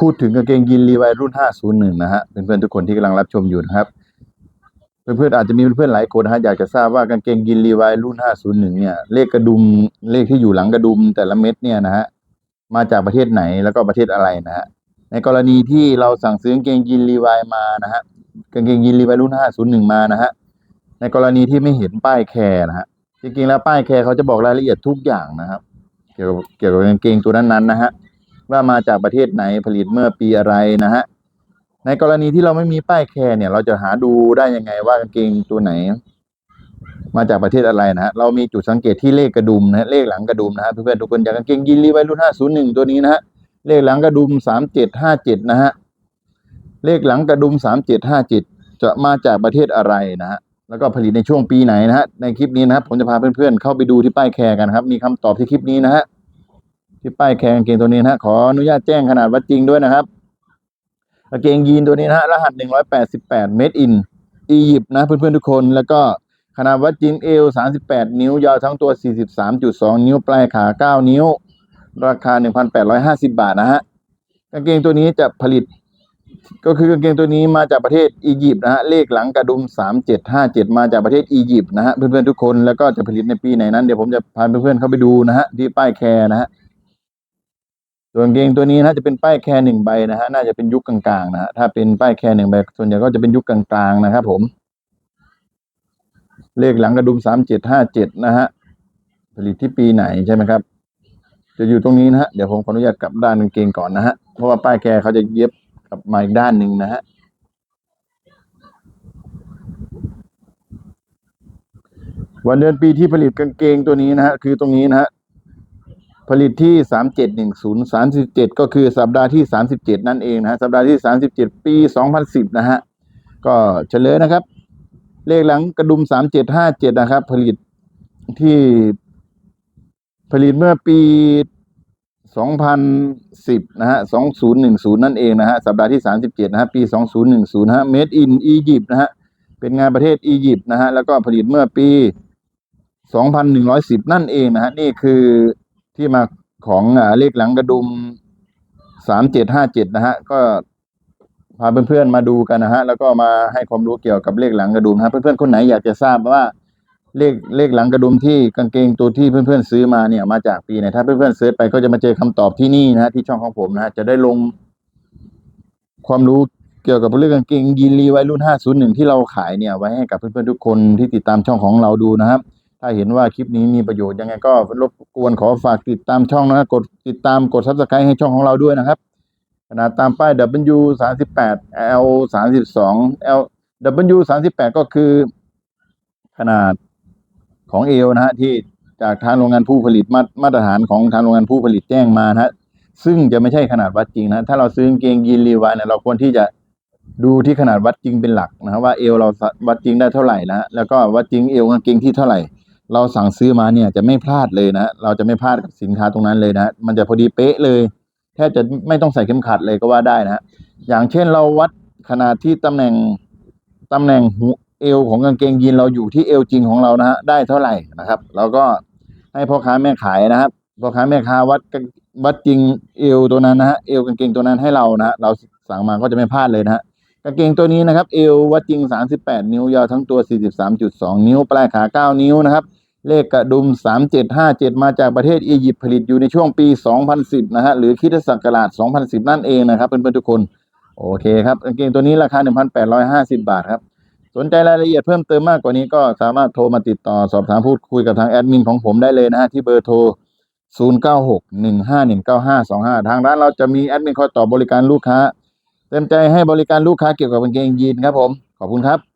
พูดถึงกางเกงยีนรีไวรุ่น 501 นะฮะเพื่อนๆทุกคนที่กำลังรับชมอยู่นะครับ เพื่อนๆอาจจะมีเพื่อนๆหลายคนนะฮะอยากจะทราบว่ากางเกงยีนรีไวรุ่น 501 เนี่ย เลขกระดุมเลขที่อยู่หลังกระดุมแต่ละเม็ดเนี่ยนะฮะมาจากประเทศไหนแล้วก็ประเทศอะไรนะฮะในกรณีที่เราสั่งซื้อกางเกงยีนรีไวมานะฮะกางเกงยีนรีไวรุ่น 501 มานะฮะในกรณีที่ไม่เห็นป้ายแคร์นะฮะจริงๆแล้วป้ายแคร์เขาจะบอกรายละเอียดทุกอย่างนะครับ เกี่ยวกับเกี่ยวกับกางเกงตัวนั้นๆนะฮะ ว่ามาจากประเทศไหนผลิตเมื่อปีอะไรนะฮะในกรณีที่เราไม่มีป้ายแคร์เนี่ย เราจะหาดูได้ยังไงว่ากางเกงตัวไหน มาจากประเทศอะไรนะฮะเรามีจุดสังเกตที่เลขกระดุมนะฮะเลขหลังกระดุมนะฮะเพื่อนๆทุกคนอย่างกางเกงยีนรีไวรุ่น501ตัวนี้นะฮะเลขหลังกระดุม3757นะฮะเลขหลังกระดุม3757จะมาจากประเทศอะไรนะฮะแล้วก็ผลิตในช่วงปีไหนนะฮะในคลิปนี้นะครับผมจะพาเพื่อนๆเข้าไปดูที่ป้ายแคร์กันครับ มีคำตอบที่คลิปนี้นะฮะ ที่ป้ายแคร์กางเกงตัวนี้นะฮะขออนุญาตแจ้งขนาดวัดจริงด้วยนะครับกางเกงยีนตัวนี้นะฮะรหัสหนึ่งร้อยแปดสิบแปดเมตรอินอียิปต์นะเพื่อนๆทุกคนแล้วก็ขนาดวัดจริงเอวสามสิบแปดนิ้วยาวทั้งตัวสี่สิบสามจุดสองนิ้วปลายขาเก้านิ้ว ราคาหนึ่งพันแปดร้อยห้าสิบาทนะฮะกางเกงตัวนี้จะผลิต ก็คือกางเกงตัวนี้มาจากประเทศอียิปต์นะฮะเลขหลังกระดุมสามเจ็ดห้าเจ็ดมาจากประเทศอียิปต์นะฮะเพื่อนๆทุกคนแล้วก็จะผลิตในปีไหนนั้นเดี๋ยวผมจะพาเพื่อนๆเข้าไปดูนะฮะที่ป้ายแคร์นะฮะ ส่วนกางเกงตัวนี้นะจะเป็นป้ายแคร์หนึ่งใบนะฮะน่าจะเป็นยุคกลางๆนะฮะถ้าเป็นป้ายแคร์หนึ่งใบส่วนใหญ่ก็จะเป็นยุคกลางๆนะครับ ผม เลขหลังกระดุมสามเจ็ดห้าเจ็ดนะฮะผลิตที่ปีไหนใช่ไหมครับ จะอยู่ตรงนี้นะฮะเดี๋ยวผมขออนุญาตกลับด้านกางเกงก่อนนะฮะเพราะว่าป้ายแคร์เขาจะเย็บกลับมาอีกด้านหนึ่งนะฮะวันเดือนปีที่ผลิตกางเกงตัวนี้นะฮะคือตรงนี้นะฮะ ผลิตที่สามเจ็ดหนึ่งศูนย์สามสิบเจ็ดก็คือสัปดาห์ที่สามสิบเจ็ดนั่นเองนะฮะสัปดาห์ที่สามสิบเจ็ดปีสองพันสิบนะฮะก็เฉลยนะครับ เลขหลังกระดุมสามเจ็ดห้าเจ็ดนะครับ ผลิตที่ผลิตเมื่อปีสองพันสิบนะฮะสองศูนย์หนึ่งศูนย์นั่นเองนะฮะ สัปดาห์ที่สามสิบเจ็ดนะฮะ ปีสองศูนย์หนึ่งศูนย์ฮะ made in อียิปต์นะฮะ เป็นงานประเทศอียิปต์นะฮะ แล้วก็ผลิตเมื่อปีสองพันหนึ่งร้อยสิบนั่นเองนะฮะ นี่คือ ที่มาของอเลขหลังกระดุมสามเจ็ดห้าเจ็ดนะฮะ ก็พาเพื่อนๆมาดูกันนะฮะ แล้วก็มาให้ความรู้เกี่ยวกับเลขหลังกระดุมนะเพื่อนๆคนไหนอยากจะทราบว่าเลขเลขหลังกระดุมที่กางเกงตัวที่เพื่อนๆซื้อมาเนี่ยมาจากปีไหนถ้าเพื่อนๆเซิร์ชไปก็จะมาเจอคำตอบที่นี่นะฮะที่ช่องของผมนะฮะจะได้ลง ความรู้เกี่ยวกับเรื่องกางเกงยีนรีไวรุ่น 501 ที่เราขายเนี่ยไว้ให้กับเพื่อนๆทุกคนที่ติดตามช่องของเราดูนะครับ ถ้าเห็นว่าคลิปนี้มีประโยชน์ยังไงก็รบกวนขอฝากติดตามช่องนะกดติดตามกด subscribe ให้ช่องของเราด้วยนะครับขนาดตามป้าย W 38 L 32 L W 38ก็คือ ขนาดของเอวนะฮะที่จากทางโรงงานผู้ผลิตมามาตรฐานของทางโรงงานผู้ผลิตแจ้งมานะฮะซึ่งจะไม่ใช่ขนาดวัดจริงนะถ้าเราซื้อกางเกงยีนรีวายเนี่ยเราควรที่จะดูที่ขนาดวัดจริงเป็นหลักนะครับว่าเอวเราวัดจริงได้เท่าไหร่นะฮะแล้วก็วัดจริงเอวกางเกงที่เท่าไหร่ เราสั่งซื้อมาเนี่ยจะไม่พลาดเลยนะ เราจะไม่พลาดกับสินค้าตรงนั้นเลยนะ มันจะพอดีเป๊ะเลย แทบจะไม่ต้องใส่เข็มขัดเลยก็ว่าได้นะ อย่างเช่นเราวัดขนาดที่ตำแหน่งตำแหน่งหูเอวของกางเกงยีนเราอยู่ที่เอวจริงของเรานะฮะได้เท่าไหร่นะครับ เราก็ให้พ่อค้าแม่ขายนะครับพ่อค้าแม่ค้าวัดกางวัดจริงเอวตัวนั้นนะฮะเอวกางเกงตัวนั้นให้เรานะฮะเราสั่งมาก็จะไม่พลาดเลยนะฮะ กางเกงตัวนี้นะครับ เอววัดจริง 38 นิ้วยาวทั้งตัว 43.2 นิ้ว ปลายขา 9 นิ้วนะครับ เลขกระดุม 3757 มาจากประเทศอียิปต์ผลิตอยู่ในช่วงปี 2010 นะฮะหรือคริสตศักราช 2010 นั่นเองนะครับเพื่อนๆทุกคน โอเคครับกางเกงตัวนี้ราคา 1,850 บาทครับ สนใจรายละเอียดเพิ่มเติมมากกว่านี้ก็สามารถโทรมาติดต่อสอบถามพูดคุยกับทางแอดมินของผมได้เลยนะฮะที่เบอร์โทร0961519525 ทางร้านเราจะมีแอดมินคอยตอบบริการลูกค้า เต็มใจให้บริการลูกค้าเกี่ยวกับกางเกงยีนครับผม ขอบคุณครับ